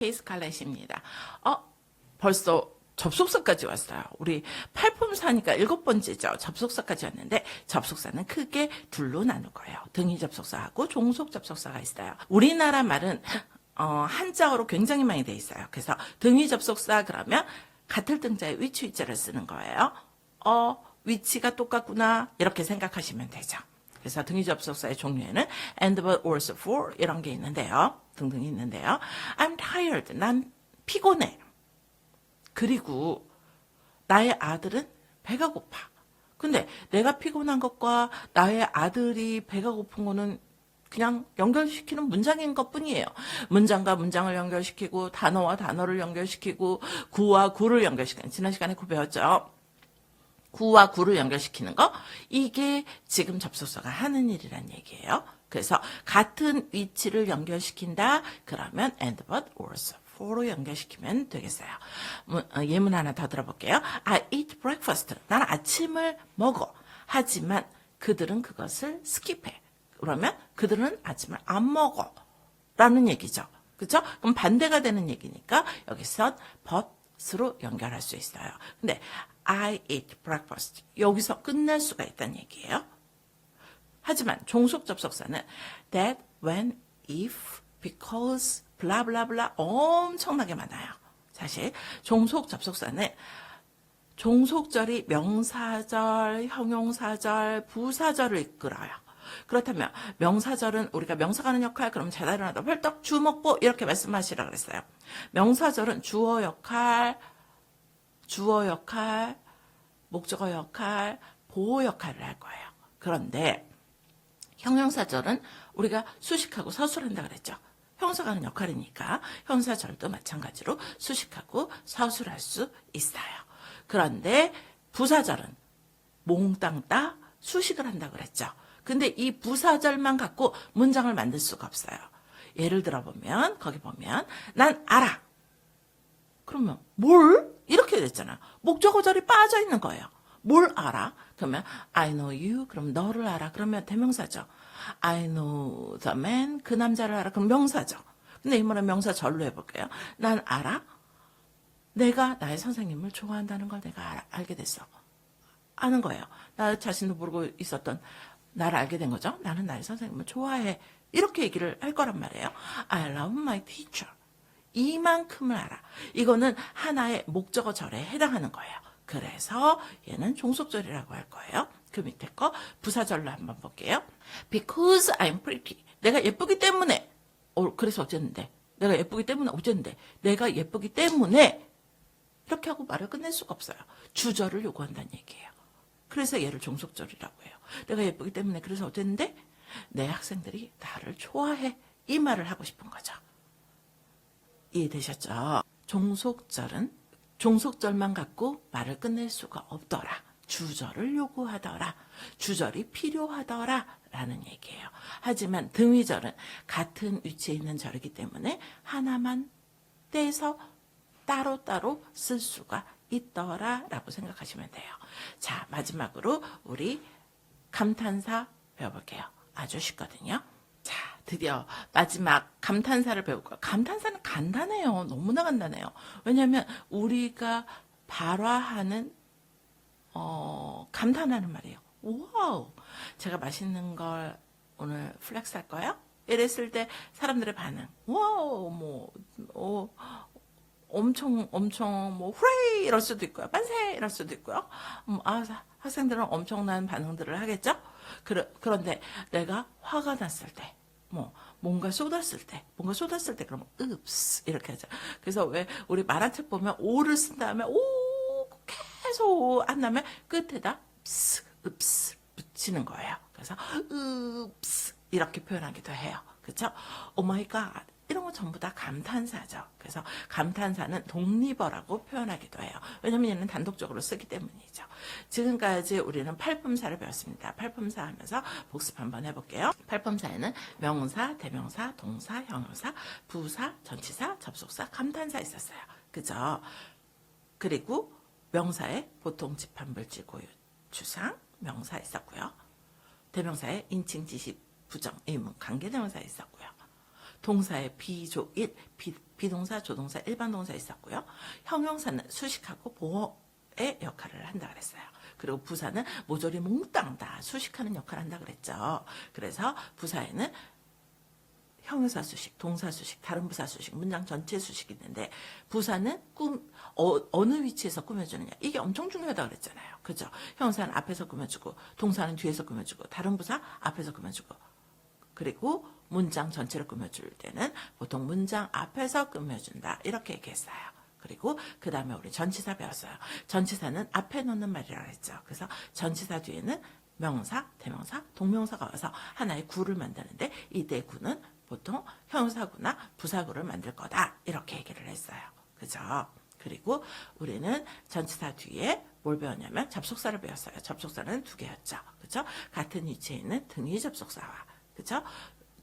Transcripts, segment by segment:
케이스 칼렛입니다. 어, 벌써 접속사까지 왔어요. 우리 팔품 사니까 일곱 번째죠. 접속사까지 왔는데 접속사는 크게 둘로 나눌 거예요. 등위 접속사하고 종속 접속사가 있어요. 우리나라 말은 어, 한자어로 굉장히 많이 돼 있어요. 그래서 등위 접속사 그러면 같을 등자에 위치 위치를 쓰는 거예요. 어, 위치가 똑같구나 이렇게 생각하시면 되죠. 그래서 등위 접속사의 종류에는 and but also for 이런 게 있는데요. 등등이 있는데요. I'm tired. 난 피곤해. 그리고 나의 아들은 배가 고파. 근데 내가 피곤한 것과 나의 아들이 배가 고픈 거는 그냥 연결시키는 문장인 것 뿐이에요. 문장과 문장을 연결시키고 단어와 단어를 연결시키고 구와 구를 연결시키는 지난 시간에 구 배웠죠. 구와 구를 연결시키는 거 이게 지금 접속사가 하는 일이란 얘기예요. 그래서 같은 위치를 연결시킨다 그러면 and but also for로 연결시키면 되겠어요. 문- 어, 예문 하나 더 들어볼게요. I eat breakfast. 난 아침을 먹어. 하지만 그들은 그것을 스킵해. 그러면 그들은 아침을 안 먹어. 라는 얘기죠. 그죠? 그럼 반대가 되는 얘기니까 여기서 but으로 연결할 수 있어요. 근데 I eat breakfast. 여기서 끝날 수가 있다는 얘기예요. 하지만 종속 접속사는 that, when, if, because, 블라블라블라 엄청나게 많아요. 사실 종속 접속사는 종속절이 명사절, 형용사절, 부사절을 이끌어요. 그렇다면 명사절은 우리가 명사가 하는 역할 그럼 제다 일어나다 펄떡 주먹보 이렇게 말씀하시라 그랬어요. 명사절은 주어 역할, 주어 역할, 목적어 역할, 보호 역할을 할 거예요. 그런데 형용사절은 우리가 수식하고 서술한다 그랬죠. 형사가 하는 역할이니까 형사절도 마찬가지로 수식하고 서술할 수 있어요. 그런데 부사절은 몽땅 따 수식을 한다 그랬죠. 근데 이 부사절만 갖고 문장을 만들 수가 없어요. 예를 들어 보면 거기 보면 난 알아. 그러면 뭘? 이렇게 됐잖아. 목적어절이 빠져 있는 거예요. 뭘 알아? 그러면 I know you. 그럼 너를 알아. 그러면 대명사죠. I know the man. 그 남자를 알아. 그럼 명사죠. 근데 이 말은 명사 절로 해볼게요. 난 알아. 내가 나의 선생님을 좋아한다는 걸 내가 알, 알게 됐어. 아는 거예요. 나 자신도 모르고 있었던 나를 알게 된 거죠. 나는 나의 선생님을 좋아해. 이렇게 얘기를 할 거란 말이에요. I love my teacher. 이만큼을 알아. 이거는 하나의 목적어 절에 해당하는 거예요. 그래서 얘는 종속절이라고 할 거예요. 그 밑에 거 부사절로 한번 볼게요. Because I'm pretty. 내가 예쁘기 때문에. 어, 그래서 어쨌는데. 내가 예쁘기 때문에 어쨌는데. 내가 예쁘기 때문에 이렇게 하고 말을 끝낼 수가 없어요. 주절을 요구한다는 얘기예요. 그래서 얘를 종속절이라고 해요. 내가 예쁘기 때문에 그래서 어쨌는데 내 학생들이 나를 좋아해. 이 말을 하고 싶은 거죠. 이해되셨죠? 종속절은 종속절만 갖고 말을 끝낼 수가 없더라. 주절을 요구하더라. 주절이 필요하더라. 라는 얘기예요. 하지만 등위절은 같은 위치에 있는 절이기 때문에 하나만 떼서 따로따로 쓸 수가 있더라. 라고 생각하시면 돼요. 자, 마지막으로 우리 감탄사 배워볼게요. 아주 쉽거든요. 자, 드디어 마지막 감탄사를 배울 거예요. 감탄사는 간단해요. 너무나 간단해요. 왜냐하면 우리가 발화하는 어, 감탄하는 말이에요. 와우! 제가 맛있는 걸 오늘 플렉스 할 거예요? 이랬을 때 사람들의 반응. 와우! 뭐, 어, 엄청, 엄청, 뭐, 후레이! 이럴 수도 있고요. 만세! 이럴 수도 있고요. 음, 아, 사- 학생들은 엄청난 반응들을 하겠죠? 그러, 그런데 내가 화가 났을 때, 뭐, 뭔가 쏟았을 때, 뭔가 쏟았을 때, 그러면, 읍스, 이렇게 하죠. 그래서 왜, 우리 만화책 보면, 오를 쓴 다음에, 오, 계속 안 나면 끝에다, 읍스, 읍스, 붙이는 거예요. 그래서, 읍스, 이렇게 표현하기도 해요. 그쵸? 오마이갓. 이런 거 전부 다 감탄사죠. 그래서 감탄사는 독립어라고 표현하기도 해요. 왜냐면 얘는 단독적으로 쓰기 때문이죠. 지금까지 우리는 팔품사를 배웠습니다. 팔품사 하면서 복습 한번 해볼게요. 팔품사에는 명사, 대명사, 동사, 형용사, 부사, 전치사, 접속사, 감탄사 있었어요. 그죠? 그리고 명사에 보통 집합 물질 고유 추상 명사 있었고요. 대명사에 인칭 지시 부정 의문 관계 대명사 있었고요. 동사의 비조 1, 비, 비동사, 조동사, 일반 동사 있었고요. 형용사는 수식하고 보호의 역할을 한다 그랬어요. 그리고 부사는 모조리 몽땅 다 수식하는 역할을 한다 그랬죠. 그래서 부사에는 형용사 수식, 동사 수식, 다른 부사 수식, 문장 전체 수식이 있는데 부사는 꿈 어, 느 위치에서 꾸며주느냐 이게 엄청 중요하다 그랬잖아요. 그죠? 형용사는 앞에서 꾸며주고 동사는 뒤에서 꾸며주고 다른 부사 앞에서 꾸며주고 그리고 문장 전체를 꾸며줄 때는 보통 문장 앞에서 꾸며준다 이렇게 얘기했어요. 그리고 그 다음에 우리 전치사 배웠어요. 전치사는 앞에 놓는 말이라고 했죠. 그래서 전치사 뒤에는 명사, 대명사, 동명사가 와서 하나의 구를 만드는데 이때 구는 보통 형사구나 부사구를 만들 거다 이렇게 얘기를 했어요. 그죠? 그리고 우리는 전치사 뒤에 뭘 배웠냐면 접속사를 배웠어요. 접속사는 두 개였죠. 그죠? 같은 위치에 있는 등위 접속사와 그죠?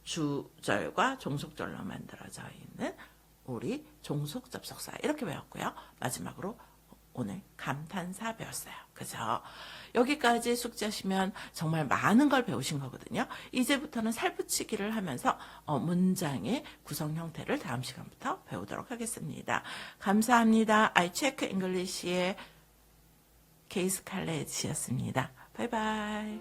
주절과 종속절로 만들어져 있는 우리 종속 접속사 이렇게 배웠고요. 마지막으로 오늘 감탄사 배웠어요. 그죠? 여기까지 숙지하시면 정말 많은 걸 배우신 거거든요. 이제부터는 살붙이기를 하면서 어, 문장의 구성 형태를 다음 시간부터 배우도록 하겠습니다. 감사합니다. I check English의 케이스 칼레지였습니다. 바이바이.